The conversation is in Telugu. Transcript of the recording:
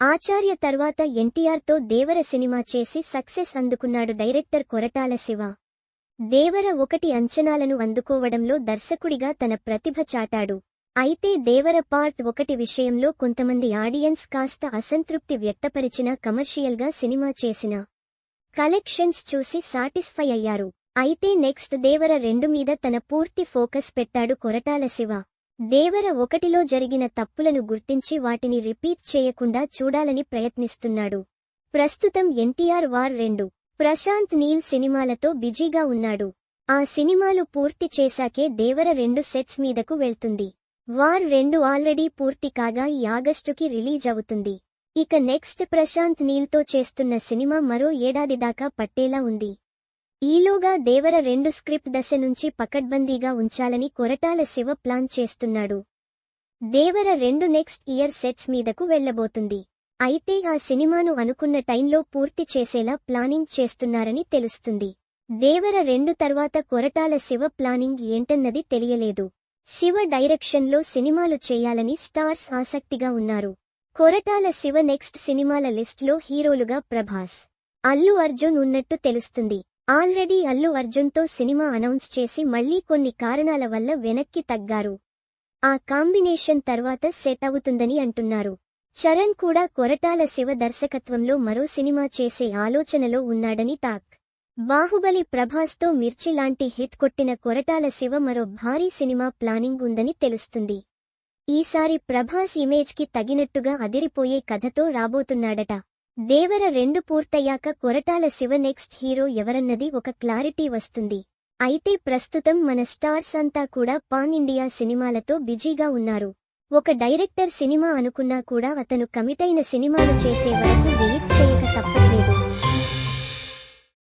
ఆచార్య తర్వాత ఎన్టీఆర్తో దేవర సినిమా చేసి సక్సెస్ అందుకున్నాడు డైరెక్టర్ కొరటాల శివ. దేవర ఒకటి అంచనాలను అందుకోవడంలో దర్శకుడిగా తన ప్రతిభ చాటాడు. అయితే దేవర పార్ట్ ఒకటి విషయంలో కొంతమంది ఆడియన్స్ కాస్త అసంతృప్తి వ్యక్తపరిచిన కమర్షియల్గా సినిమా చేసిన కలెక్షన్స్ చూసి సాటిస్ఫై అయ్యారు. అయితే నెక్స్ట్ దేవర రెండు మీద తన పూర్తి ఫోకస్ పెట్టాడు కొరటాల శివ. దేవర ఒకటిలో జరిగిన తప్పులను గుర్తించి వాటిని రిపీట్ చేయకుండా చూడాలని ప్రయత్నిస్తున్నాడు. ప్రస్తుతం ఎన్టీఆర్ వార్ రెండు. ప్రశాంత్ నీల్ సినిమాలతో బిజీగా ఉన్నాడు. ఆ సినిమాలు పూర్తి చేశాకే దేవర రెండు సెట్స్ మీదకు వెళ్తుంది. వార్ రెండు ఆల్రెడీ పూర్తి కాగా ఈ ఆగస్టుకి రిలీజ్ అవుతుంది. ఇక నెక్స్ట్ ప్రశాంత్ నీల్తో చేస్తున్న సినిమా మరో ఏడాది దాకా పట్టేలా ఉంది. ఈలోగా దేవర రెండు స్క్రిప్ట్ దశ నుంచి పకడ్బందీగా ఉంచాలని కొరటాల శివ ప్లాన్ చేస్తున్నాడు. దేవర రెండు నెక్స్ట్ ఇయర్ సెట్స్ మీదకు వెళ్ళబోతుంది అయితే ఆ సినిమాను అనుకున్న టైంలో పూర్తి చేసేలా ప్లానింగ్ చేస్తున్నారని తెలుస్తుంది. దేవర రెండు తర్వాత కొరటాల శివ ప్లానింగ్ ఏంటన్నది తెలియలేదు. శివ డైరెక్షన్లో సినిమాలు చేయాలని స్టార్స్ ఆసక్తిగా ఉన్నారు. కొరటాల శివ నెక్స్ట్ సినిమాల లిస్ట్లో హీరోలుగా ప్రభాస్ అల్లు అర్జున్ ఉన్నట్టు తెలుస్తుంది. ఆల్రెడీ అల్లు అర్జున్తో సినిమా అనౌన్స్ చేసి మళ్ళీ కొన్ని కారణాల వల్ల వెనక్కి తగ్గారు. ఆ కాంబినేషన్ తర్వాత సెట్ అవుతుందని అంటున్నారు. చరణ్ కూడా కొరటాల శివ దర్శకత్వంలో మరో సినిమా చేసే ఆలోచనలో ఉన్నాడని టాక్. బాహుబలి ప్రభాస్తో మిర్చి లాంటి హిట్ కొట్టిన కొరటాల శివ మరో భారీ సినిమా ప్లానింగ్ ఉందని తెలుస్తుంది. ఈసారి ప్రభాస్ ఇమేజ్కి తగినట్టుగా అదిరిపోయే కథతో రాబోతున్నాడట. దేవర రెండు పూర్తయ్యాక కొరటాల శివ నెక్స్ట్ హీరో ఎవరన్నది ఒక క్లారిటీ వస్తుంది. అయితే ప్రస్తుతం మన స్టార్స్ అంతా కూడా పాన్ ఇండియా సినిమాలతో బిజీగా ఉన్నారు. ఒక డైరెక్టర్ సినిమా అనుకున్నా కూడా అతను కమిటైన సినిమాలు చేసే వరకు వెయిట్ చేయక తప్పలేదు